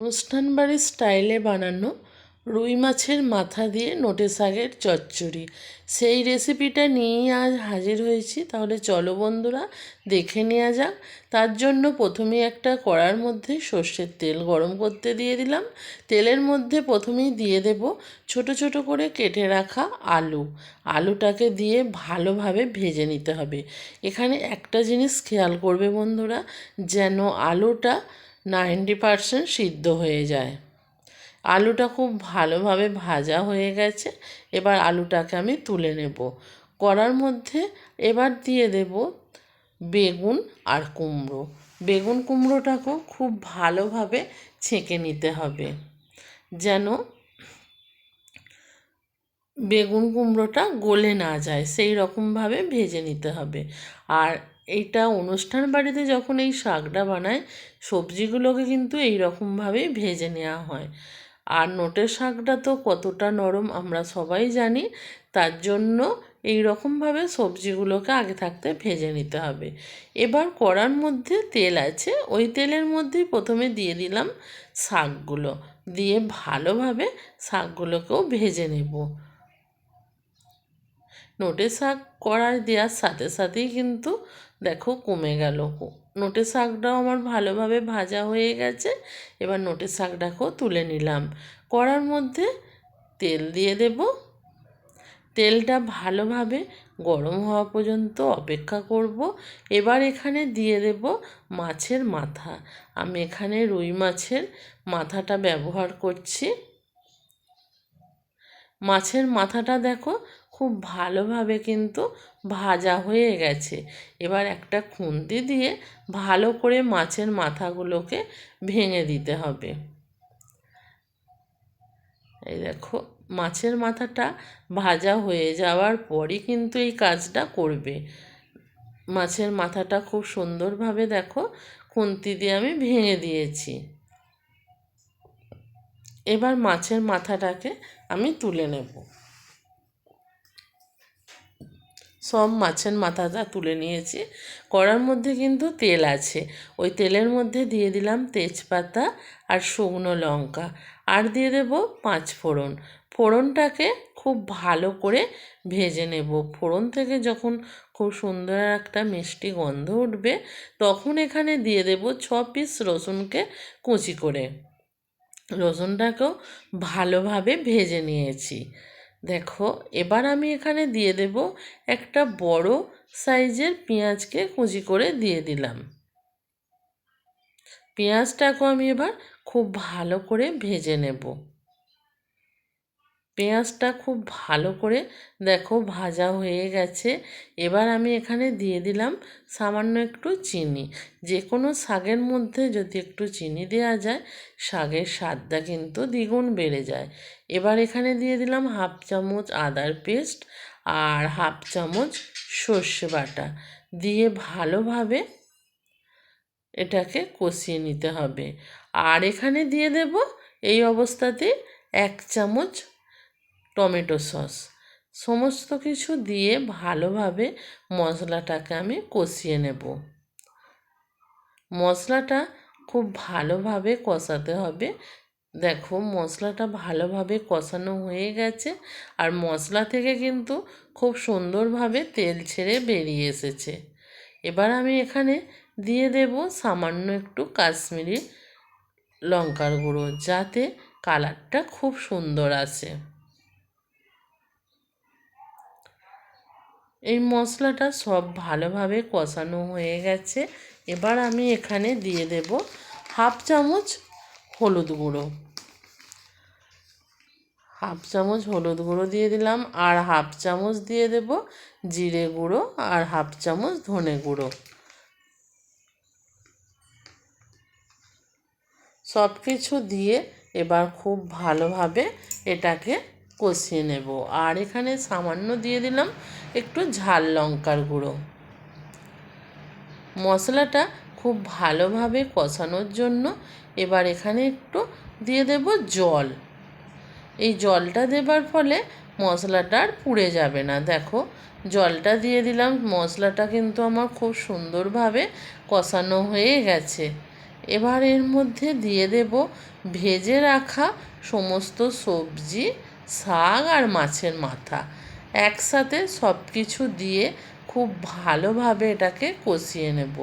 অনুষ্ঠান বাড়ির স্টাইলে বানানো রুই মাছের মাথা দিয়ে নোটে শাকের চচ্চড়ি। সেই রেসিপিটা নিয়েই আজ হাজির হয়েছি। তাহলে চলো বন্ধুরা, দেখে নেওয়া যাক। তার জন্য প্রথমে একটা কড়ার মধ্যে সর্ষের তেল গরম করতে দিয়ে দিলাম। তেলের মধ্যে প্রথমেই দিয়ে দেব ছোট ছোট করে কেটে রাখা আলু। আলুটাকে দিয়ে ভালোভাবে ভেজে নিতে হবে। এখানে একটা জিনিস খেয়াল করবে বন্ধুরা, যেন আলুটা নাইনটি পারসেন্ট সিদ্ধ হয়ে যায়। আলুটা খুব ভালোভাবে ভাজা হয়ে গেছে। এবার আলুটাকে আমি তুলে নেব। কড়ার মধ্যে এবার দিয়ে দেব বেগুন আর কুমড়ো। বেগুন কুমড়োটাকেও খুব ভালোভাবে ছেঁকে নিতে হবে, যেন বেগুন কুমড়োটা গলে না যায়। সেই রকমভাবে ভেজে নিতে হবে। আর এইটা অনুষ্ঠান বাড়িতে যখন এই শাকটা বানায়, সবজিগুলোকে কিন্তু এই রকমভাবেই ভেজে নেওয়া হয়। আর নোটের শাকটা তো কতটা নরম আমরা সবাই জানি, তার জন্য এই রকমভাবে সবজিগুলোকে আগে থাকতে ভেজে নিতে হবে। এবার কড়ার মধ্যে তেল আছে, ওই তেলের মধ্যেই প্রথমে দিয়ে দিলাম শাকগুলো। দিয়ে ভালোভাবে শাকগুলোকেও ভেজে নেব। নোটে শাক কড়ায় দেওয়ার সাথে সাথেই কিন্তু দেখো কমে গেল নোটে শাকটাও আমার ভালোভাবে ভাজা হয়ে গেছে। এবার নোটে শাকটাকেও তুলে নিলাম। কড়ার মধ্যে তেল দিয়ে দেব। তেলটা ভালোভাবে গরম হওয়া পর্যন্ত অপেক্ষা করব। এবার এখানে দিয়ে দেব মাছের মাথা। আমি এখানে রুই মাছের মাথাটা ব্যবহার করছি। মাছের মাথাটা দেখো খুব ভালোভাবে কিন্তু ভাজা হয়ে গেছে। এবার একটা খুন্তি দিয়ে ভালো করে মাছের মাথাগুলোকে ভেঙে দিতে হবে। এই দেখো, মাছের মাথাটা ভাজা হয়ে যাওয়ার পরই কিন্তু এই কাজটা করবে। মাছের মাথাটা খুব সুন্দরভাবে দেখো, খুন্তি দিয়ে আমি ভেঙে দিয়েছি। এবার মাছের মাথাটাকে আমি তুলে নেব। সব মাছের মাথাটা তুলে নিয়েছি। কড়ার মধ্যে কিন্তু তেল আছে। ওই তেলের মধ্যে দিয়ে দিলাম তেজপাতা আর শুকনো লঙ্কা। আর দিয়ে দেব পাঁচ ফোড়ন। ফোড়নটাকে খুব ভালো করে ভেজে নেব। ফোড়ন থেকে যখন খুব সুন্দর একটা মিষ্টি গন্ধ উঠবে, তখন এখানে দিয়ে দেব ছ পিস রসুনকে কুচি করে। রসুনটাকেও ভালোভাবে ভেজে নিয়েছি। দেখো, এবার আমি এখানে দিয়ে দেব একটা বড় সাইজের পেঁয়াজকে কুচি করে দিয়ে দিলাম। পেঁয়াজটাকেও আমি এবার খুব ভালো করে ভেজে নেব। পেঁয়াজটা খুব ভালো করে দেখো ভাজা হয়ে গেছে। এবার আমি এখানে দিয়ে দিলাম সামান্য একটু চিনি। যে কোনো শাকের মধ্যে যদি একটু চিনি দেওয়া যায়, শাকের স্বাদটা কিন্তু দ্বিগুণ বেড়ে যায়। এবার এখানে দিয়ে দিলাম হাফ চামচ আদার পেস্ট আর হাফ চামচ সর্ষে বাটা। দিয়ে ভালোভাবে এটাকে কষিয়ে নিতে হবে। আর এখানে দিয়ে দেব এই অবস্থাতে এক চামচ টমেটো সস। সমস্ত কিছু দিয়ে ভালোভাবে মশলাটাকে আমি কষিয়ে নেব। মশলাটা খুব ভালোভাবে কষাতে হবে। দেখো, মশলাটা ভালোভাবে কষানো হয়ে গেছে আর মশলা থেকে কিন্তু খুব সুন্দরভাবে তেল ছেড়ে বেরিয়ে এসেছে। এবার আমি এখানে দিয়ে দেব সামান্য একটু কাশ্মীরি লঙ্কার গুঁড়ো, যাতে কালারটা খুব সুন্দর আসে। এই মশলাটা সব ভালোভাবে কষানো হয়ে গেছে। এবার আমি এখানে দিয়ে দেব হাফ চামচ হলুদ গুঁড়ো। হাফ চামচ হলুদ গুঁড়ো দিয়ে দিলাম আর হাফ চামচ দিয়ে দেব জিরে গুঁড়ো আর হাফ চামচ ধনে গুঁড়ো। সব কিছু দিয়ে এবার খুব ভালোভাবে এটাকে কষিয়ে নেব। আর এখানে সামান্য দিয়ে দিলাম একটু ঝাল লঙ্কার গুঁড়ো। মশলাটা খুব ভালোভাবে কষানোর জন্য এবার এখানে একটু দিয়ে দেব জল। এই জলটা দেবার ফলে মশলাটা আর পুড়ে যাবে না। দেখো, জলটা দিয়ে দিলাম, মশলাটা কিন্তু আমার খুব সুন্দরভাবে কষানো হয়ে গেছে। এবার এর মধ্যে দিয়ে দেব ভেজে রাখা সমস্ত সবজি শাক আর মাছের মাথা একসাথে সব কিছু দিয়ে খুব ভালোভাবে এটাকে কষিয়ে নেব।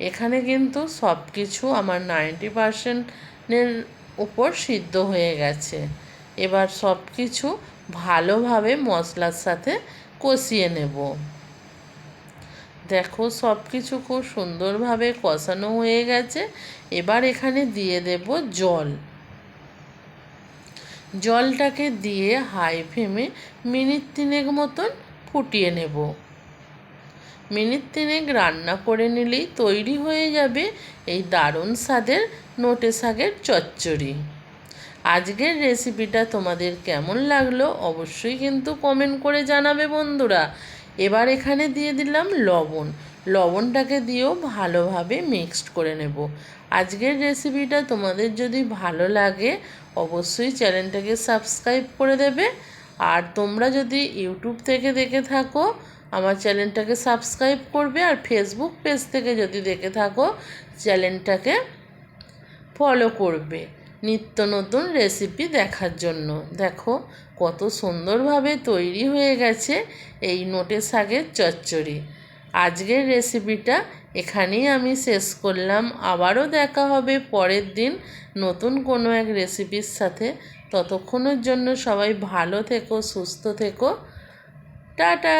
এখানে কিন্তু সব কিছু আমার নাইনটি পারসেন্টের উপর সিদ্ধ হয়ে গেছে। এবার সব কিছু ভালোভাবে মশলার সাথে কষিয়ে নেব। দেখো সব কিছু খুব সুন্দরভাবে কষানো হয়ে গেছে। এবার এখানে দিয়ে দেব জল। জলটাকে দিয়ে হাই ফ্লেমে মিনিট তিনেক মতন ফুটিয়ে নেব। মিনিট তিনেক রান্না করে নিলেই তৈরি হয়ে যাবে এই দারুণ স্বাদের নোটে শাকের চচ্চড়ি। আজকের রেসিপিটা তোমাদের কেমন লাগল অবশ্যই কিন্তু কমেন্ট করে জানাবে বন্ধুরা। এবার এখানে দিয়ে দিলাম লবণ। লবণটাকে দিয়েও ভালোভাবে মিক্সড করে নেব। আজকের রেসিপিটা তোমাদের যদি ভালো লাগে অবশ্যই চ্যানেলটাকে সাবস্ক্রাইব করে দেবে। আর তোমরা যদি ইউটিউব থেকে দেখে থাকো, আমার চ্যানেলটাকে সাবস্ক্রাইব করবে। আর ফেসবুক পেজ থেকে যদি দেখে থাকো, চ্যানেলটাকে ফলো করবে নিত্য নতুন রেসিপি দেখার জন্য। দেখো কত সুন্দরভাবে তৈরি হয়ে গেছে এই নোটে শাকের চচ্চড়ি। আজকের রেসিপিটা এখানেই আমি শেষ করলাম। আবারও দেখা হবে পরের দিন নতুন কোনো এক রেসিপির সাথে। ততক্ষণের জন্য সবাই ভালো থেকো, সুস্থ থেকো। টাটা!